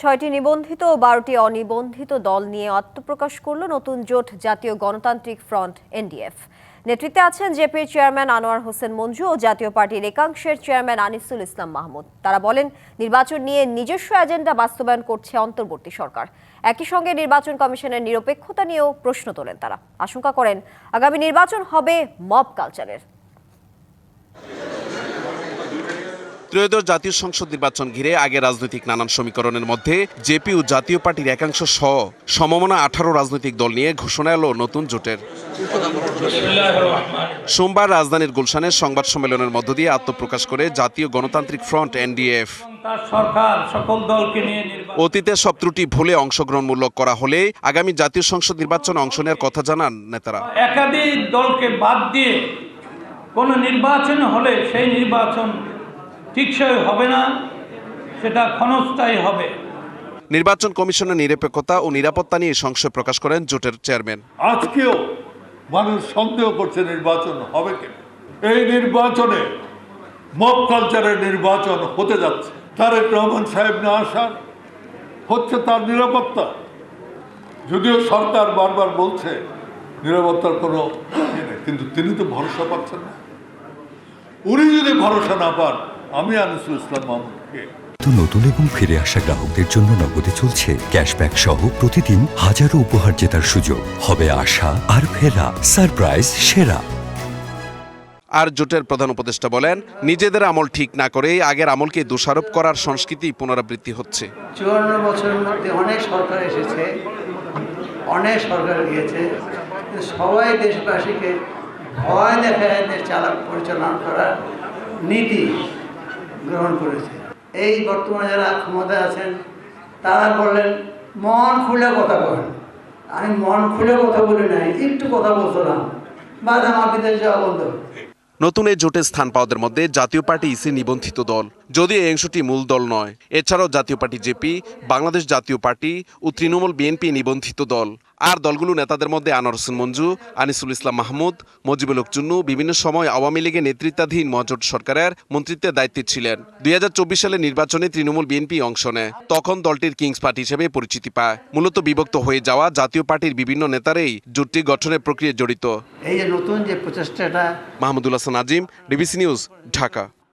ছয়টি নিবন্ধিত ও বারোটি অনিবন্ধিত দল নিয়ে আত্মপ্রকাশ করল নতুন জোট জাতীয় গণতান্ত্রিক ফ্রন্ট এনডিএফ নেতৃত্বে আছেন জেপির চেয়ারম্যান আনোয়ার হোসেন মঞ্জু ও জাতীয় পার্টির একাংশের চেয়ারম্যান আনিসুল ইসলাম মাহমুদ। তারা বলেন, নির্বাচন নিয়ে নিজস্ব এজেন্ডা বাস্তবায়ন করছে অন্তর্বর্তী সরকার। একই সঙ্গে নির্বাচন কমিশনের নিরপেক্ষতা নিয়েও প্রশ্ন তোলেন তারা। আশঙ্কা করেন, আগামী নির্বাচন হবে মব কালচারের। ত্রয়োদশ জাতীয় সংসদ নির্বাচন ঘিরে আগে রাজনৈতিক নানান সমীকরণের মধ্যে জেপি ও জাতীয় পার্টির একাংশ সহ সমমনা আঠারো রাজনৈতিক দল নিয়ে ঘোষণা এলো নতুন জোটের। সোমবার রাজধানীর গুলশানের সংবাদ সম্মেলনের মধ্য দিয়ে আত্মপ্রকাশ করে জাতীয় গণতান্ত্রিক ফ্রন্ট এনডিএফ। তার সরকার সকল দলকে নিয়ে নির্বাচন অতীতে সব ত্রুটি ভুলে অংশগ্রহণমূলক করা হলে আগামী জাতীয় সংসদ নির্বাচনে অংশ নেওয়ার কথা জানান নেতারা। একাধিক দলকে বাদ দিয়ে কোনো নির্বাচন হলে সেই নির্বাচন টিকসই হবে না সেটা ক্ষণস্থায়ী হবে। নির্বাচন কমিশনের নিরপেক্ষতা ও নিরাপত্তা নিয়ে সংশয় প্রকাশ করেন জোটের চেয়ারম্যান। আজকেও মানুষ সন্দেহ করছে নির্বাচন হবে কি এই নির্বাচনে মব কালচারের নির্বাচন হতে যাচ্ছে। তারেক রহমান সাহেব না আসার হচ্ছে তার নিরাপত্তা। যদিও সরকার বারবার বলছে নিরাপত্তার কোনো ইয়ে নেই কিন্তু তিনি তো ভরসা পাচ্ছেন না। উনি যদি ভরসা না পান আমি আনিসুল ইসলাম মাহমুদকে তো নতুন এবং ফিরে আসা গ্রাহকদের জন্য নগদে চলছে ক্যাশব্যাক সহ প্রতিদিন হাজারো উপহার জেতার সুযোগ। হবে আশা আর ফেরা সারপ্রাইজ সেরা। আর জোটের প্রধান উপদেষ্টা বলেন নিজেদের আমল ঠিক না করেই আগের আমলকে দোষারোপ করার সংস্কৃতি পুনরাবৃত্তি হচ্ছে। চুয়ান্ন বছরের মধ্যে অনেক সরকার এসেছে অনেক সরকার গিয়েছে সবাই দেশবাসীকে ভয় দেখায় দেশ চালক পরিচালনা করার নীতি। গ্রহণ করেছে। এই বর্তমানে যারা ক্ষমতায় আছেন, তারা বললেন, মন খুলে কথা বলেন। আমি মন খুলে কথা বলি নাই, একটু কথা বলছিলাম। বাধা বিদেশ যাওয়া বন্ধ নতুন এই জোটে স্থান পাওয়াদের মধ্যে জাতীয় পার্টি ইসি নিবন্ধিত দল। যদিও এই অংশটি মূল দল নয় এছাড়াও জাতীয় পার্টি জেপি বাংলাদেশ জাতীয় পার্টি ও তৃণমূল বিএনপি নিবন্ধিত দল। আর দলগুলো নেতাদের মধ্যে আনোয়ার হোসেন মঞ্জু আনিসুল ইসলাম মাহমুদ মজিবুল হক চুন্নু বিভিন্ন সময় আওয়ামী লীগের নেতৃত্বাধীন মজোট সরকারের মন্ত্রিত্বের দায়িত্বে ছিলেন। দুই সালে নির্বাচনে তৃণমূল বিএনপি অংশ নেয়। তখন দলটির কিংস পার্টি হিসেবে পরিচিতি পায়। মূলত বিভক্ত হয়ে যাওয়া জাতীয় পার্টির বিভিন্ন নেতারাই জোটটি গঠনের প্রক্রিয়ায় জড়িত। এই যে নতুন যে প্রচেষ্টাটা মাহমুদুল হাসান আজিম ডিবিসি নিউজ ঢাকা।